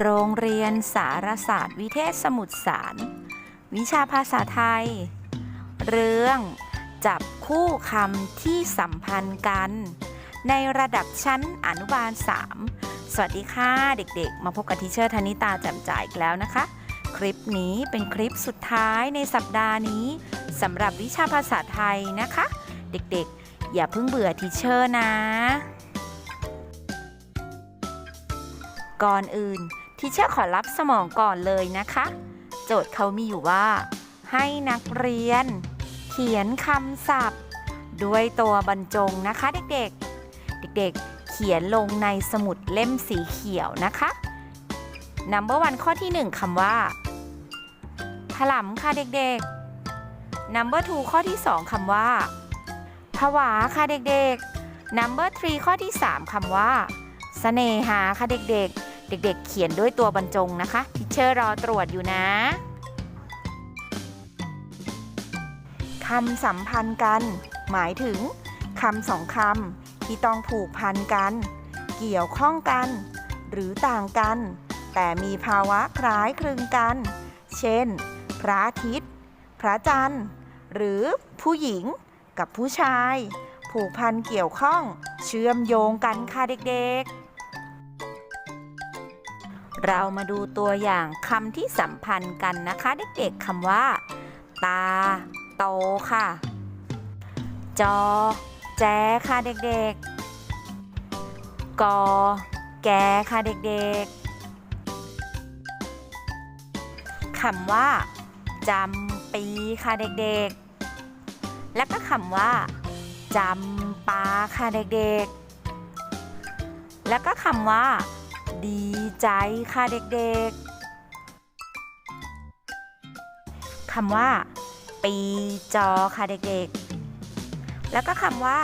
โรงเรียนสารศาสตร์วิเทศสมุทรสาร วิชาภาษาไทย เรื่องจับคู่คำที่สัมพันธ์กัน ในระดับชั้นอนุบาล 3 สวัสดีค่ะเด็กๆ มาพบกับทีเชอร์ธนิตาแจ่มจ่ายอีกแล้วนะคะ คลิปนี้เป็นคลิปสุดท้ายในสัปดาห์นี้สำหรับวิชาภาษาไทยนะคะ เด็กๆ อย่าเพิ่งเบื่อทีเชอร์นะก่อนอื่น ทีเชอร์ขอรับสมองก่อนเลยนะคะ โจทย์เขามีอยู่ว่า ให้นักเรียน เขียนคำศัพท์ ด้วยตัวบรรจงนะคะเด็กๆ เด็กๆ เขียนลงในสมุดเล่มสีเขียวนะคะ Number one ข้อที่ 1คำว่าถลำค่ะเด็กๆ Number two ข้อที่ 2คำว่าผวาค่ะเด็กๆ Number three ข้อที่ 3คำว่าเสน่หาค่ะเด็กๆ เด็กๆ เขียนด้วยตัวบรรจงนะคะทิเชอร์รอตรวจอยู่นะคำสัมพันธ์กัน หมายถึงคำสองคำที่ต้องผูกพันกัน เกี่ยวข้องกัน หรือต่างกัน แต่มีภาวะคล้ายคลึงกัน เช่น พระอาทิตย์ พระจันทร์ หรือผู้หญิงกับผู้ชาย ผูกพันเกี่ยวข้อง เชื่อมโยงกันค่ะเด็กๆ เรามาดูตัวอย่างคำที่สัมพันธ์กันนะคะ เด็กๆคำว่า ตา โตค่ะ จอ แจค่ะเด็กๆ กอ แกค่ะเด็กๆคำว่าจำปีค่ะเด็กๆ และก็คำว่าจำปาค่ะเด็กๆ แล้วก็คำว่า ดีใจค่ะเด็กๆคำว่า ปีจอค่ะเด็กๆ แล้วก็คำว่า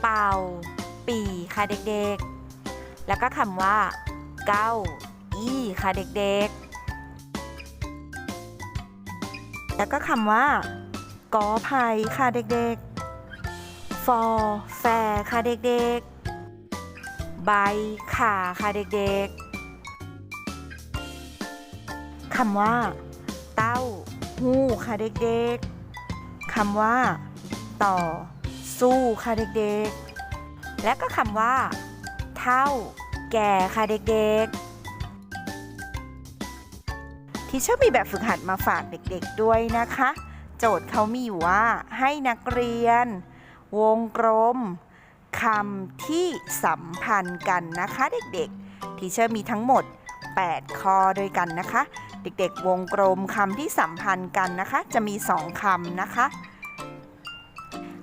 เป่า ปีค่ะเด็กๆ แล้วก็คำว่า เก้าอี้ค่ะเด็กๆ แล้วก็คำว่ากอไผ่ค่ะเด็กๆ ฟอแฟค่ะเด็กๆ ใบขาค่ะเด็กๆคำว่า เต้าหู้ค่ะเด็กๆคำว่า ต่อ สู้ค่ะเด็กๆ และก็คำว่า เท่า แก่ค่ะเด็กๆที่เชอร์มีแบบฝึกหัดมาฝากเด็กๆด้วยนะคะ โจทย์เขามีอยู่ว่าให้นักเรียน วงกลม คำที่สัมพันธ์กันนะคะเด็กๆ ทีเชอร์มีทั้งหมด 8 ข้อด้วยกันนะคะ เด็กๆ วงกลมคำที่สัมพันธ์กันนะคะ จะมี 2คำนะคะ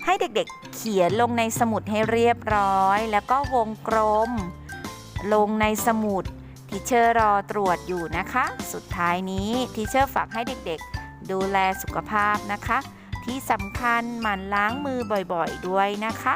ให้เด็กๆ เขียนลงในสมุดให้เรียบร้อย แล้วก็วงกลม ลงในสมุดทีเชอร์รอตรวจอยู่นะคะ สุดท้ายนี้ทีเชอร์ฝากให้เด็กๆ ดูแลสุขภาพนะคะ ที่สำคัญหมั่นล้างมือบ่อยๆ ด้วยนะคะ